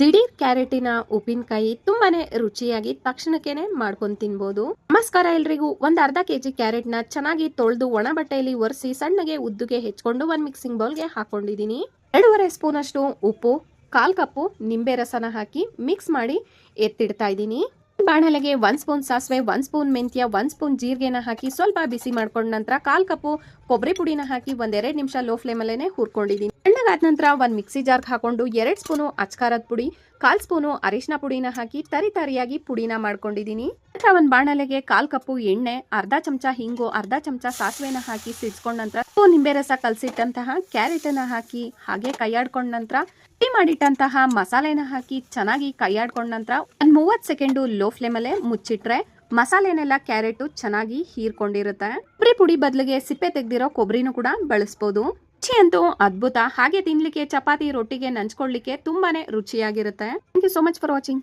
ದಿಢೀರ್ ಕ್ಯಾರೆಟಿನ ಉಪ್ಪಿನಕಾಯಿ ತುಂಬಾನೇ ರುಚಿಯಾಗಿ ತಕ್ಷಣಕ್ಕೇನೆ ಮಾಡ್ಕೊಂಡು ತಿನ್ಬೋದು. ನಮಸ್ಕಾರ ಎಲ್ರಿಗೂ. ಒಂದ್ ಅರ್ಧ ಕೆಜಿ ಕ್ಯಾರೆಟ್ನ ಚೆನ್ನಾಗಿ ತೊಳೆದು ಒಣ ಬಟ್ಟೆಯಲ್ಲಿ ಒರೆಸಿ ಸಣ್ಣಗೆ ಉದ್ದುಗೆ ಹೆಚ್ಕೊಂಡು ಒಂದ್ ಮಿಕ್ಸಿಂಗ್ ಬೌಲ್ಗೆ ಹಾಕೊಂಡಿದೀನಿ ಎರಡೂವರೆ ಸ್ಪೂನ್ ಅಷ್ಟು ಉಪ್ಪು, ಕಾಲ್ ಕಪ್ಪು ನಿಂಬೆ ರಸನ ಹಾಕಿ ಮಿಕ್ಸ್ ಮಾಡಿ ಎತ್ತಿಡ್ತಾ ಇದ್ದೀನಿ. ಬಾಣಲೆಗೆ ಒಂದ್ ಸ್ಪೂನ್ ಸಾಸಿವೆ, ಒಂದ್ ಸ್ಪೂನ್ ಮೆಂತ್ಯ, ಒಂದ್ ಸ್ಪೂನ್ ಜೀರಿಗೆನ ಹಾಕಿ ಸ್ವಲ್ಪ ಬಿಸಿ ಮಾಡ್ಕೊಂಡ ನಂತರ ಕಾಲ್ ಕಪ್ಪು ಕೊಬ್ಬರಿ ಪುಡಿನ ಹಾಕಿ ಒಂದೆರಡು ನಿಮಿಷ ಲೋ ಫ್ಲೇಮಲ್ಲೇ ಹುರ್ಕೊಂಡಿದ್ದೀನಿ. ತಣ್ಣಗಾದ ನಂತರ ಒಂದು ಮಿಕ್ಸಿ ಜಾರ್ಗೆ ಹಾಕೊಂಡು ಎರಡು ಸ್ಪೂನು ಅಚ್ಕಾರದ ಪುಡಿ, ಕಾಲು ಸ್ಪೂನು ಅರಿಶಿನ ಪುಡಿನ ಹಾಕಿ ತರಿ ತರಿಯಾಗಿ ಪುಡಿನ ಮಾಡ್ಕೊಂಡಿದ್ದೀನಿ. ನಂತರ ಒಂದು ಬಾಣಲೆಗೆ ಕಾಲು ಕಪ್ಪು ಎಣ್ಣೆ, ಅರ್ಧ ಚಮಚ ಹಿಂಗು, ಅರ್ಧ ಚಮಚ ಸಾಸಿವೆನ ಹಾಕಿ ಸಿಡ್ಸ್ಕೊಂಡ ನಂತರ ನಿಂಬೆ ರಸ ಕಲಸಿಟ್ಟಂತಹ ಕ್ಯಾರೆಟ್ ಅನ್ನ ಹಾಕಿ ಹಾಗೆ ಕೈಯಾಡ್ಕೊಂಡ ನಂತರ ಪುಡಿ ಮಾಡಿಟ್ಟಂತಹ ಮಸಾಲೆನ ಹಾಕಿ ಚೆನ್ನಾಗಿ ಕೈಯಾಡ್ಕೊಂಡ ನಂತರ ಒಂದು ಮೂವತ್ತು ಸೆಕೆಂಡು ಲೋ ಫ್ಲೇಮಲ್ಲೇ ಮುಚ್ಚಿಟ್ರೆ ಮಸಾಲೆನೆಲ್ಲ ಕ್ಯಾರೆಟ್ ಚೆನ್ನಾಗಿ ಹೀರ್ಕೊಂಡಿರುತ್ತೆ. ಕೊಬ್ಬರಿ ಪುಡಿ ಬದಲಿಗೆ ಸಿಪ್ಪೆ ತೆಗ್ದಿರೋ ಕೊಬ್ಬರಿನೂ ಕೂಡ ಬಳಸ್ಬೋದು. ರುಚಿ ಅಂತೂ ಅದ್ಭುತ. ಹಾಗೆ ತಿನ್ಲಿಕ್ಕೆ ಚಪಾತಿ ರೊಟ್ಟಿಗೆ ನಂಚ್ಕೊಳ್ಳಿಕ್ಕೆ ತುಂಬಾನೇ ರುಚಿಯಾಗಿರುತ್ತೆ. Thank you so much for watching